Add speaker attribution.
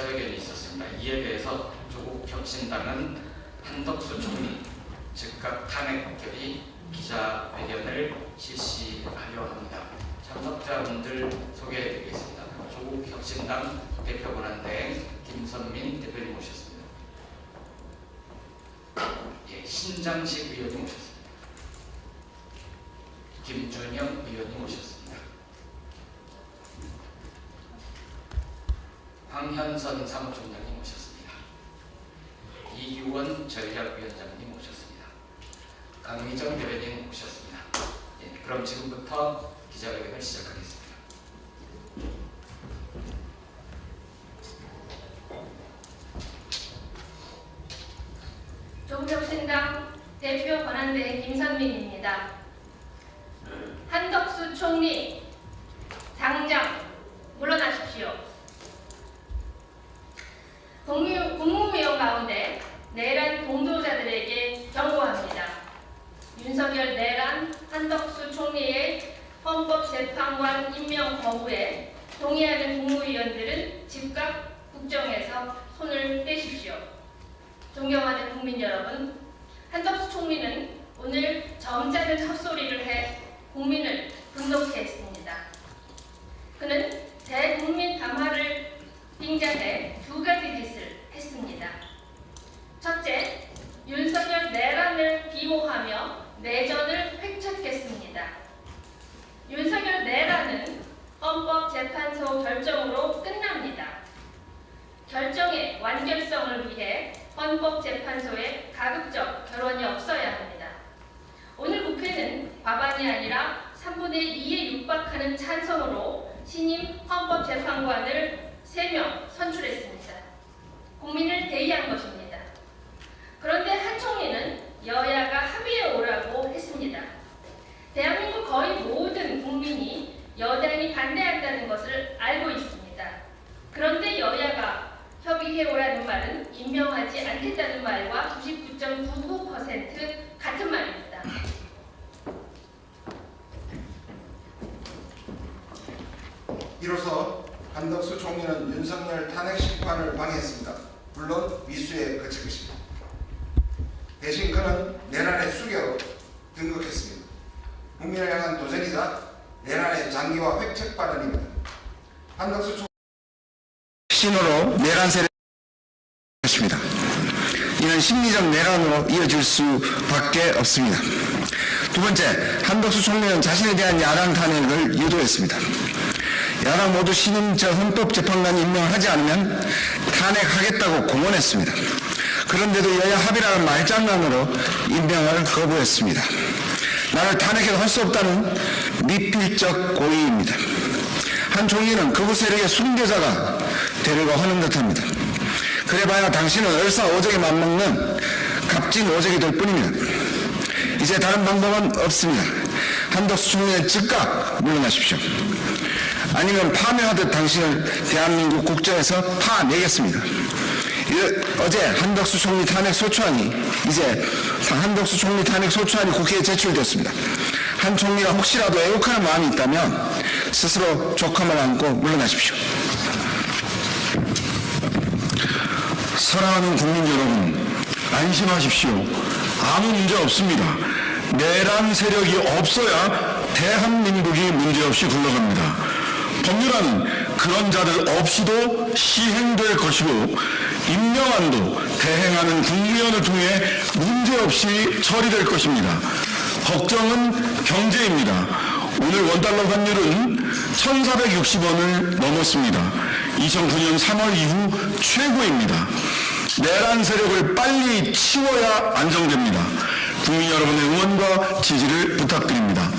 Speaker 1: 기자회견이 있었습니다. 이에 대해서 조국 혁신당은 한덕수 총리 즉각 탄핵 결의 기자회견을 실시하려 합니다. 참석자분들 소개해드리겠습니다. 조국 혁신당 대표 권한대행 김선민 대표님 모셨습니다. 예, 신장식 의원님 모셨습니다. 김준영 의원님 모셨습니다. 황현선 사무총장님 모셨습니다. 이규원 전략위원장님 모셨습니다. 강미정 대변인 모셨습니다. 예, 그럼 지금부터 기자회견을 시작하겠습니다.
Speaker 2: 조국혁신당 대표 권한대행 김선민입니다. 한덕수 총리 당장 물러나십시오. 국무- 국무위원 가운데 내란 공도자들에게 경고합니다. 윤석열 내란 한덕수 총리의 헌법재판관 임명 거부에 동의하는 국무위원들은 즉각 국정에서 손을 떼십시오. 존경하는 국민 여러분, 한덕수 총리는 오늘 점잖은 헛소리를 해 국민을 분노케 했습니다. 그는 대국민 담화를 빙자해 두 가지 짓을 했습니다. 첫째, 윤석열 내란을 비호하며 내전을 회책했습니다. 윤석열 내란은 헌법재판소 결정으로 끝납니다. 결정의 완결성을 위해 헌법재판소에 가급적 결원이 없어야 합니다. 오늘 국회는 과반이 아니라 3분의 2에 육박하는 찬성으로 신임 헌법재판관을 3명 선출했습니다. 국민을 대의한 것입니다. 그런데 한 총리는 여야가 합의에 오라고 했습니다. 대한민국 거의 모든 국민이 여당이 반대한다는 것을 알고 있습니다. 그런데 여야가 협의해오라는 말은 임명하지 않겠다는 말과 99.99% 같은 말입니다.
Speaker 3: 이로써 한덕수 총리는 윤석열 탄핵 심판을 방해했습니다. 물론 미수에 그칠 것입니다. 대신 그는 내란의 수괴로 등극했습니다. 국민을 향한 도전이자 내란의 장기화 획책 발언입니다. 한덕수 총
Speaker 4: 신호로 내란 세력을 것입니다. 이는 심리적 내란으로 이어질 수밖에 없습니다. 두 번째, 한덕수 총리는 자신에 대한 야당 탄핵을 유도했습니다. 야당 모두 신임 저 헌법재판관 임명을 하지 않으면 탄핵하겠다고 공언했습니다. 그런데도 여야 합의라는 말장난으로 임명을 거부했습니다. 나를 탄핵해도 할수 없다는 미필적 고의입니다. 한 총리는 극우 세력의 순교자가 되려고 하는 듯합니다. 그래봐야 당신은 얼싸 오적에 맞먹는 값진 오적이 될 뿐입니다. 이제 다른 방법은 없습니다. 한덕수 총리는 즉각 물러나십시오. 아니면 파묘하듯 당신을 대한민국 국정에서 파내겠습니다. 이- 어제 한덕수 총리 탄핵 소추안이 이제 한덕수 총리 탄핵 소추안이 국회에 제출됐습니다. 한 총리가 혹시라도 애국하는 마음이 있다면 스스로 족함을 안고 물러나십시오.
Speaker 5: 사랑하는 국민 여러분, 안심하십시오. 아무 문제 없습니다. 내란 세력이 없어야 대한민국이 문제없이 굴러갑니다. 법률안은 그런 자들 없이도 시행될 것이고 임명안도 대행하는 국무위원을 통해 문제없이 처리될 것입니다. 걱정은 경제입니다. 오늘 원달러 환율은 1,460원을 넘었습니다. 2009년 3월 이후 최고입니다. 내란 세력을 빨리 치워야 안정됩니다. 국민 여러분의 응원과 지지를 부탁드립니다.